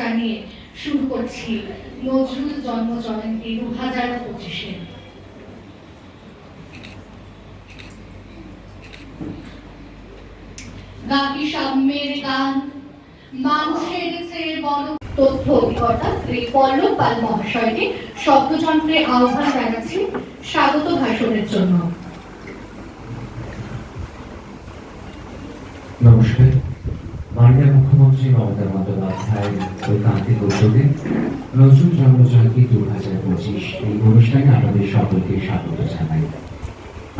জানিয়ে শুরু করছি নজরুল জন্ম জয়ন্তী দু হাজার পঁচিশে। গান, মানুষের চেয়ে বড় তথ্য অধিকর্তা শ্রী পল্লব পাল মহাশয়কে শব্দযন্ত্রে আহ্বান জানাচ্ছি স্বাগত ভাষণের জন্য। নমস্কার। মাননীয় মুখ্যমন্ত্রী মমতা বন্দ্যোপাধ্যায়ের ঐকান্তিক উদ্যোগে নজরুল জন্মজয়ন্তী দু হাজার পঁচিশ এই অনুষ্ঠানে আমাদের সকলকে স্বাগত জানাই।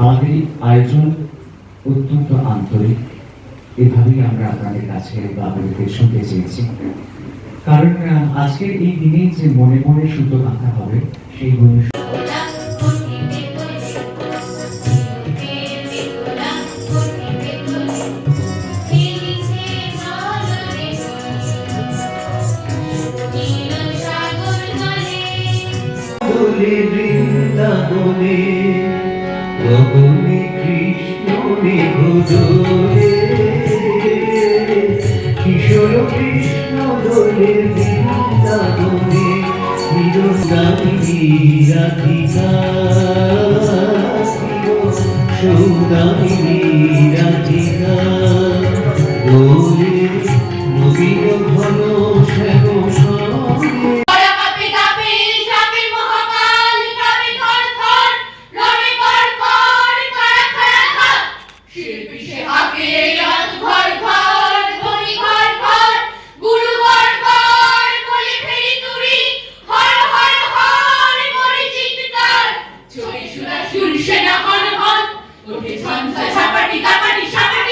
আমাদের আয়োজন অত্যন্ত আন্তরিক। এভাবেই আমরা আপনাদের কাছে বা আপনাদের শুনতে চেয়েছি। কারণ আজকের এই দিনে যে মনে মনে সুতো আঁকা হবে, সেই অনুষ্ঠান বলে বৃন্দাবনে গগনে কৃষ্ণ মেঘদোলে কিশোর কৃষ্ণ দোলে বৃন্দাবনে হিরোদামিনী রাধিকা সৌদামিনী সেনা হন হন। ওঠে ঝঞ্ঝা ঝাপাটি কাপাটি সাপাটি